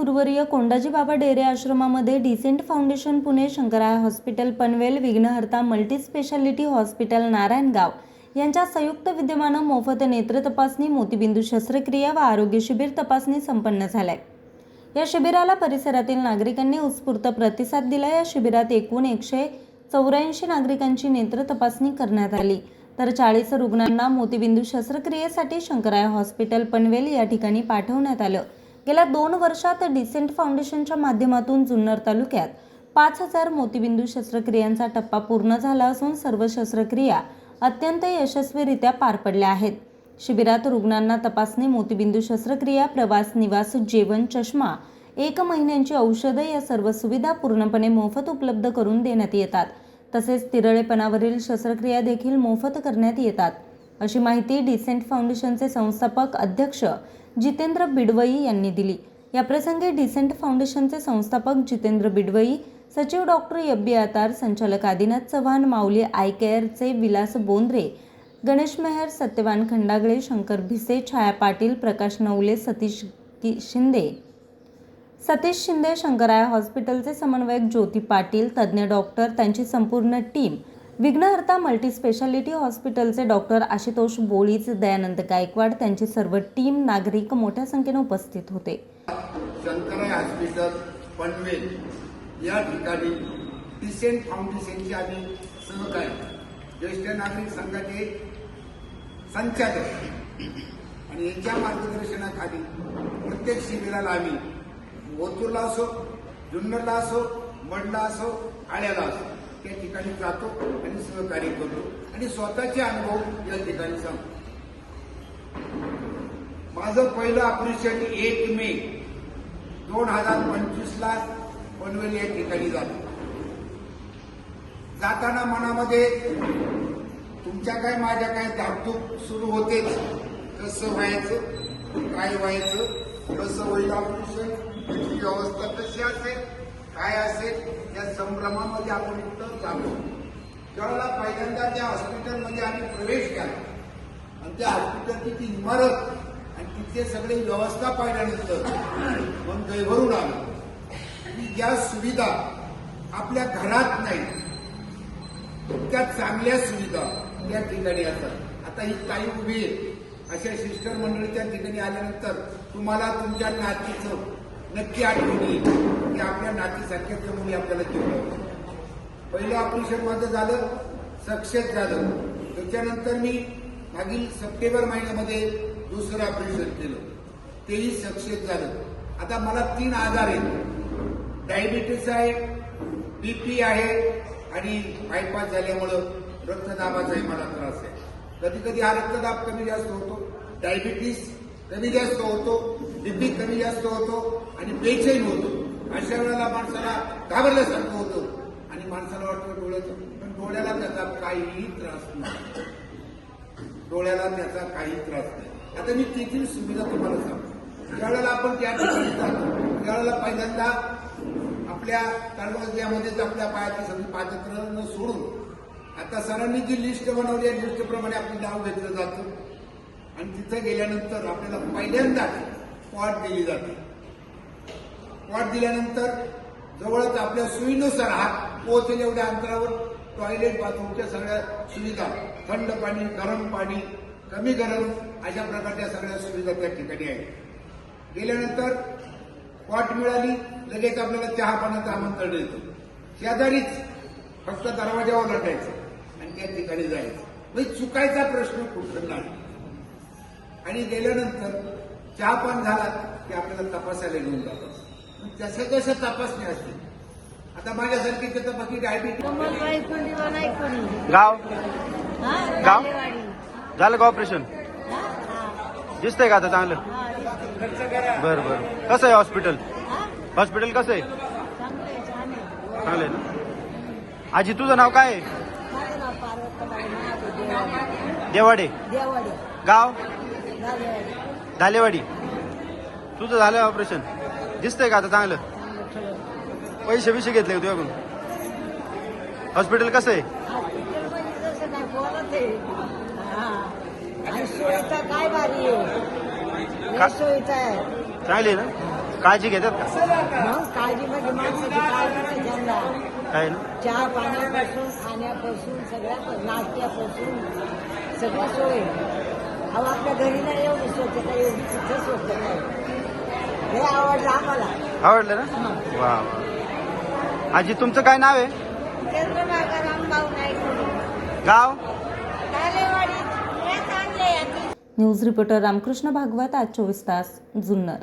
गुरुवर्य कोंडाजी बाबा डेरे आश्रमामध्ये decent foundation Pune शंकराय hospital Panvel Vighnaharta multi speciality hospital Narayangaon यांच्या संयुक्त विद्यमानं मोफत नेत्र तपासणी मोतीबिंदू शस्त्रक्रिया व आरोग्य शिबिर तपासणी संपन्न झालाय. या शिबिराला परिसरातील नागरिकांनी उत्स्फूर्त प्रतिसाद दिला या शिबिरात एकूण एकशे चौऱ्याऐंशी नागरिकांची नेत्र तपासणी करण्यात आली. तर चाळीस रुग्णांना मोतीबिंदू शस्त्रक्रियेसाठी शंकराय हॉस्पिटल पनवेल या ठिकाणी पाठवण्यात आलं. गेल्या दोन वर्षात डिसेंट फाउंडेशनच्या माध्यमातून जुन्नर तालुक्यात पाच हजार मोतीबिंदू शस्त्रक्रियांचा टप्पा पूर्ण झाला असून सर्व शस्त्रक्रिया अत्यंत यशस्वीरित्या पार पडल्या आहेत. शिबिरात रुग्णांना तपासणी मोतीबिंदू शस्त्रक्रिया प्रवास निवास जेवण चष्मा एक महिन्यांची औषधं या सर्व सुविधा पूर्णपणे मोफत उपलब्ध करून देण्यात येतात. तसेच तिरळेपणावरील शस्त्रक्रिया देखील मोफत करण्यात येतात. अशी माहिती डिसेंट फाउंडेशनचे संस्थापक अध्यक्ष जितेंद्र बिडवई यांनी दिली. याप्रसंगी डिसेंट फाउंडेशनचे संस्थापक जितेंद्र बिडवई सचिव डॉक्टर यब्बी आतार संचालक आदिनाथ चव्हाण माऊली आय केअरचे विलास बोंद्रे गणेश मेहर सत्यवान खंडागळे शंकर भिसे छाया पाटील प्रकाश नवले सतीश शिंदे. सतीश शिंदे शंकराया हॉस्पिटलचे समन्वयक ज्योती पाटील तज्ज्ञ डॉक्टर त्यांची संपूर्ण टीम विघ्नहर्ता मल्टीस्पेशालिटी हॉस्पिटलचे डॉक्टर आशुतोष बोळीच दयानंद गायकवाड त्यांची सर्व टीम नागरिक मोठ्या संख्येने उपस्थित होते. शंकराय हॉस्पिटल पनवेल या ठिकाणी डिसेंट फाउंडेशनचे आम्ही सहकार्य ज्येष्ठ नागरिक संघाचे संचालक. आणि यांच्या मार्गदर्शनाखाली प्रत्येक शिबिराला आम्ही ओतूरला असो जुन्नरला असो मडला असो आळ्याला असो त्या ठिकाणी जातो आणि सहकार्य करतो. आणि स्वतःचे अनुभव या ठिकाणी सांगतो. माझं पहिलं ऑपरेशन एक मे दोन हजार पंचवीस ला पनवेल या ठिकाणी झालं. जाताना मनामध्ये तुमच्या काय माझ्या काय धाकधूक सुरू होतेच. कसं व्हायचं काय व्हायचं कसं होईल ऑपरेशन त्याची व्यवस्था कशी असेल? काय असेल या संभ्रमामध्ये आपण इथं जातो. त्यावेळेला पहिल्यांदा त्या हॉस्पिटलमध्ये आम्ही प्रवेश केला. आणि त्या हॉस्पिटलची ती इमारत आणि तिथले सगळे व्यवस्था पाहिल्यानंतर मन गैभरून आलो. की ज्या सुविधा आपल्या घरात नाही. त्या चांगल्या सुविधा या ठिकाणी असतात. आता ही ताई उभी आहे. अशा शिष्टर मंडळी त्या ठिकाणी आल्यानंतर तुम्हाला तुमच्या नातीचं नक्की आठवण येईल की आपल्या नातीसारख्याच मुली आपल्याला जेवढं पहिलं ऑपरेशन माझं झालं सक्सेस झालं. त्याच्यानंतर मी मागील सप्टेंबर महिन्यामध्ये दुसरं ऑपरेशन केलं. तेही सक्सेस झालं. आता मला तीन आजार आहेत. डायबिटीस आहे बीपी आहे आणि बायपास झाल्यामुळं रक्तदाबाचाही मला त्रास आहे. कधी कधी हा रक्तदाब कमी जास्त होतो. डायबिटीस कमी जास्त होतो. बीपी कमी जास्त होतो आणि बेचैन होतो. अशा वेळेला माणसाला घाबरल्यासारखं होतं. आणि माणसाला वाटतं डोळ्याचं पण डोळ्याला त्याचा काहीही त्रास नाही. डोळ्याला त्याचा काही त्रास नाही. आता मी तेथील सुविधा तुम्हाला सांगतो. ज्यावेळेला आपण त्या ठिकाणी जातो त्यावेळेला पहिल्यांदा आपल्या तालुक्यामध्येच आपल्या पायाची सगळी पादत्र सोडून आता सरांनी जी लिस्ट बनवली आहे लिस्टप्रमाणे आपलं नाव घेतलं जातं. आणि तिथं गेल्यानंतर आपल्याला पहिल्यांदा पॉट दिली जाते. पॉट दिल्यानंतर जवळच आपल्या सोयीनुसार हात पोहोचेल एवढ्या अंतरावर. टॉयलेट बाथरूमच्या सगळ्या सुविधा थंड पाणी गरम पाणी कमी गरम अशा प्रकारच्या सगळ्या सुविधा त्या ठिकाणी आहेत. गेल्यानंतर पॉट मिळाली लगेच आपल्याला चहा पाण्याचं आमंत्रण येतं. शेजारीच फक्त दरवाजावर लटायचं आणि त्या ठिकाणी जायचं. म्हणजे चुकायचा प्रश्न कुठं नाही. आणि गेल्यानंतर चहा पान झाला की आपल्याला तपासायला घेऊन जातात मग तसं कसं तपासणी असते आता माझ्यासारखी तर बाकी डायबिटीस गाव? हा. झालं का ऑपरेशन. दिसतंय का आता चांगलं. बरं बरं. कसं आहे हॉस्पिटल? हॉस्पिटल कसं आहे? चांगलं आहे, ना? आजी तुझं नाव काय आहे? देवाडी. गाव? राजेवाडी. तुझं झालं ऑपरेशन दिसतंय का आता चांगलं? पैसे बिसे घेतले का तुझ्याकडून हॉस्पिटल कसं आहे? काय का- चांगली आहे ना? काळजी घेतात का? काळजी म्हणजे माणसाची काय ना? चहा पाण्यापासून खाण्यापासून सगळ्या नाश्त्यापासून सगळी सोय. अहो आपल्या घरी नाही एवढी स्वच्छता एवढी तिथं स्वच्छता आहे हे आवडलं आम्हाला. आवडलं ना? वा आजी तुमचं काय नाव आहे? चंद्रभागा रामभाऊ नाईक. गाव? न्यूज रिपोर्टर रामकृष्ण भागवत आज चोवीस तास जुन्नर.